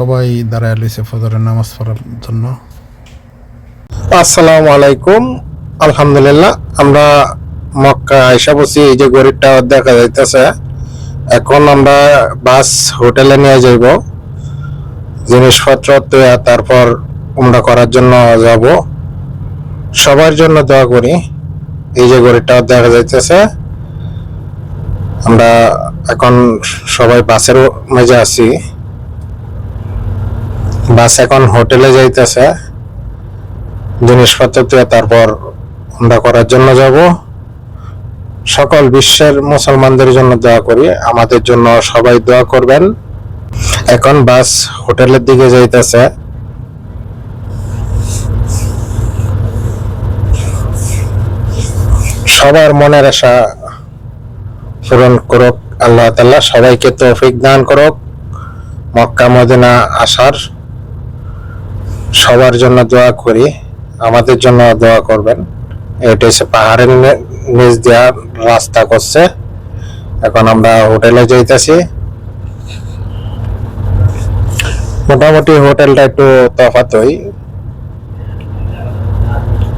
সবাই দাঁড়ায় লইছে ফজরের নামাজ পড়ার জন্য। আসসালামু আলাইকুম। আলহামদুলিল্লাহ, আমরা মক্কা আইসা বসি এই যে গরিব টাওয়ার দেখা যাইতেছে। এখন আমরা বাস হোটেলে নিয়ে যাইব, জিনিসপত্র তৈয়া তারপর উমরা করার জন্য যাব। সবার জন্য দোয়া করি, এই যে গরিব টাওয়ার দেখা যাইতেছে। আমরা এখন সবাই বাসের মেজে আছি। বাস এখন হোটেলে যাইতেছে। জিনিসপত্র দিয়ে তারপর আমরা করার জন্য যাব। সকল বিশ্বের মুসলমানদের জন্য দোয়া করি, আমাদের জন্য সবাই দোয়া করবেন। এখন বাস হোটেলের দিকে যাইতেছে। সবার মনের আশা পূরণ করুক আল্লাহ তাল্লাহ সবাইকে তৌফিক দান করুক। মক্কা মদিনা আসার সবার জন্য দোয়া করি, আমাদের জন্য দোয়া করবেন। এটা হচ্ছে পাহাড়ের নিচ দিয়া রাস্তা করছে। এখন আমরা হোটেলে যাইতেছি। মোটামুটি হোটেলটা একটু তফাতই।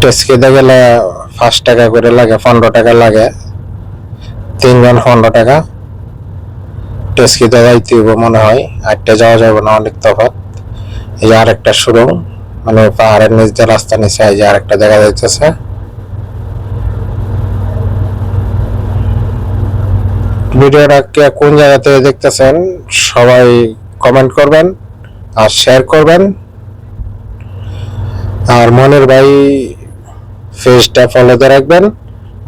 টেস্ট খেতে গেলে পাঁচ টাকা করে লাগে, পনেরো টাকা লাগে। তিনজন পনেরো টাকা। টেস্ট খেতে যাইতে মনে হয়, আটটা যাওয়া যাবে না, অনেক তফাৎ এই যে আরেকটা সুরং মানে পাহাড়ের নিচ দিয়ে রাস্তা নিচে এই যে আরেকটা দেখা যাইতেছে। ভিডিওটা কে কোন জায়গা থেকে দেখতেছেন, সবাই কমেন্ট করবেন আর শেয়ার করবেন। আর মনের ভাই পেজটা ফলোতে রাখবেন।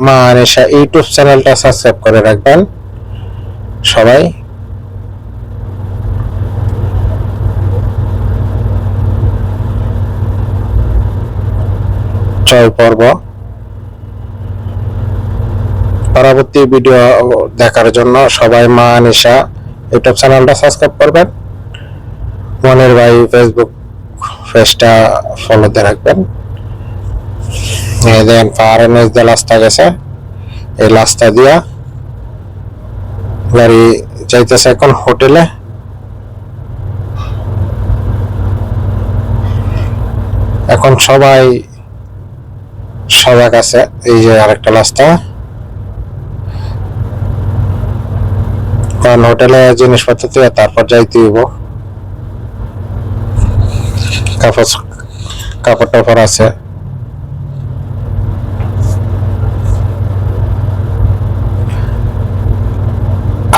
মা আনিশা ইউটিউব চ্যানেলটা সাবস্ক্রাইব করে রাখবেন। সবাই জয় পর্ব। পরবর্তী ভিডিও দেখার জন্য সবাই মা নিশা ইউটিউব চ্যানেলটা সাবস্ক্রাইব করবেন। মনের ভাই ফেসবুক পেজটা ফলোতে রাখবেন। পাহাড়ের নিচ দিয়ে রাস্তা গেছে। এই রাস্তা দিয়া গাড়ি যাইতেছে এখন হোটেলে। এখন সবাই সবার কাছে এই যে আরেকটা রাস্তা। কারণ হোটেলে জিনিসপত্র দিয়ে তারপর যাইতে হইব। কাপড় কাপড় টাপড় আছে।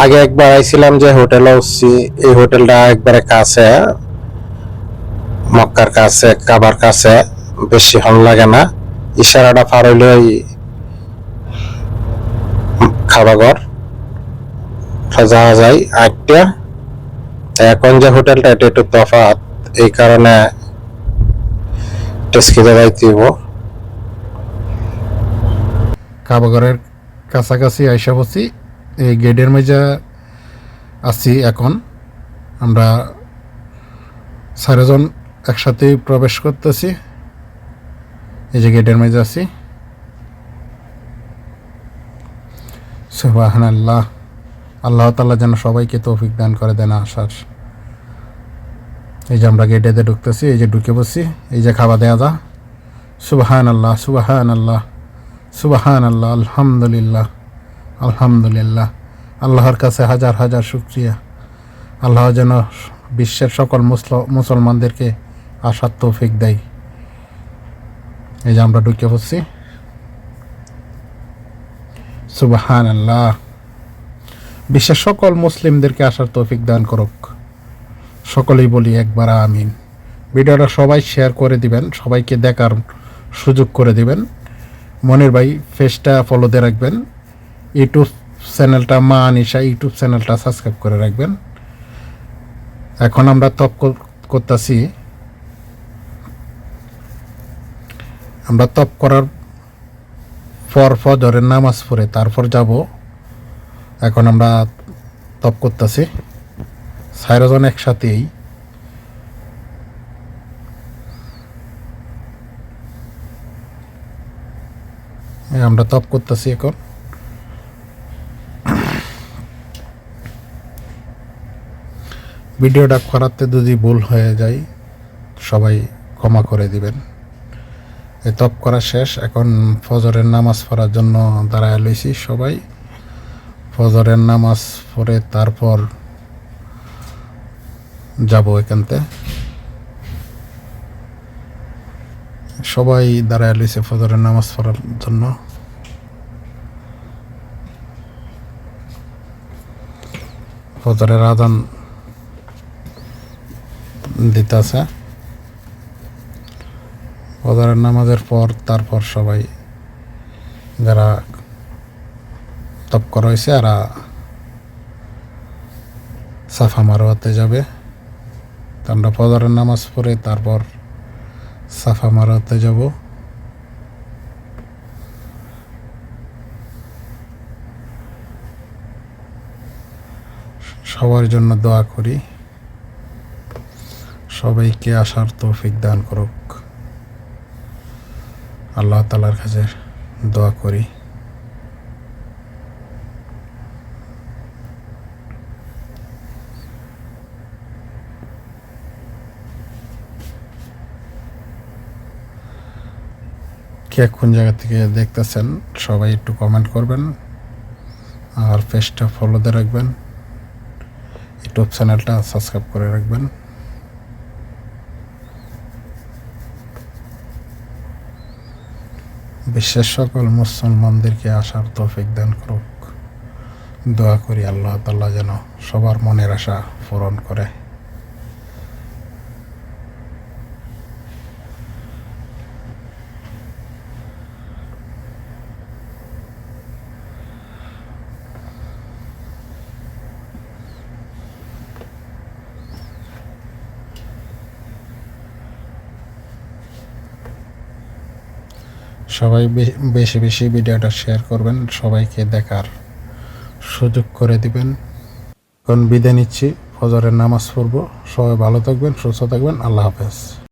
আগে একবার আইছিলাম যে হোটেলে উঠছি এই হোটেলটা একবারে কাছে। মক্কার কাছে, কাবার কাছে। বেশি হল লাগে না। ইশারাটা পার হইলে ওই খাবাঘর যাওয়া যায় আটটা। এখন যে হোটেলটা, এটা একটু তফাৎ। এই কারণে টেস্কিতে কাবাগরের কাছাকাছি আইসা বসি। এই গেটের মেজা আছি এখন। আমরা চারজন একসাথেই প্রবেশ করতেছি। এই যে গেটের মেজে আছি। সুবাহান আল্লাহ আল্লাহ তাল্লাহ যেন সবাইকে তৌফিক দান করে দেন আসার। এই যে আমরা গেটেতে ঢুকতেছি, এই যে ঢুকে বসছি এই যে খাওয়া দেয়া যা। সুবাহান আল্লাহ সুবাহান আল্লাহ সুবাহান আল্লাহ আলহামদুলিল্লাহ আলহামদুলিল্লাহ। আল্লাহর কাছে হাজার হাজার শুক্রিয়া। আল্লাহ যেন বিশ্বের সকল মুসল- মুসলমানদেরকে আসার তৌফিক দেয়। এই যে আমরা ঢুকে পড়ছি। সুবাহান আল্লাহ বিশ্বের সকল মুসলিমদেরকে আসার তৌফিক দান করুক। সকলেই বলি একবার আমিন। ভিডিওটা সবাই শেয়ার করে দিবেন, সবাইকে দেখার সুযোগ করে দিবেন। মনির ভাই ফেসটা ফলো দিয়ে রাখবেন। ইউটিউব চ্যানেলটা মা আনিশা, ইউটিউব চ্যানেলটা সাবস্ক্রাইব করে রাখবেন। এখন আমরা তপ করতেছি আমরা তপ করার পর ফজরের নামাজ পড়ে, তারপর যাব। এখন আমরা তপ করতেছি। সাইরজন একসাথেই। আমরা তপ করতেছি এখন। ভিডিওটা করাতে যদি ভুল হয়ে যায়, সবাই ক্ষমা করে দিবেন। তপ করা শেষ। এখন ফজরের নামাজ পড়ার জন্য দাঁড়ায় লইছি সবাই। ফজরের নামাজ পড়ে তারপর যাব এখানতে। সবাই দাঁড়ায় লইছে ফজরের নামাজ পড়ার জন্য। ফজরের আদান দিতেছে ফজরের নামাজের পর, তারপর সবাই যারা তপ করা হয়েছে আর সাফা মারোয়াতে যাবে। আমরা ফজরের নামাজ পড়ে তারপর সাফা মারোয়াতে যাব। সবার জন্য দোয়া করি। সবাইকে আসার তৌফিক দান করুক। আল্লাহ তালার কাছে দোয়া করি। কে কোন জায়গা থেকে দেখতেছেন, সবাই একটু কমেন্ট করবেন আর পেজটা ফলোতে রাখবেন। ইউটিউব চ্যানেলটা সাবস্ক্রাইব করে রাখবেন। বিশ্বের সকল মুসলমানদেরকে আসার তৌফিক দান করুক। দোয়া করি আল্লাহ তাল্লাহ যেন সবার মনের আশা পূরণ করে। সবাই বেশি বেশি ভিডিওটা শেয়ার করবেন, সবাইকে দেখার সুযোগ করে দিবেন। এখন বিদায় নিচ্ছি, ফজরের নামাজ পড়ব। সবাই ভালো থাকবেন, সুস্থ থাকবেন, আল্লাহ হাফেজ।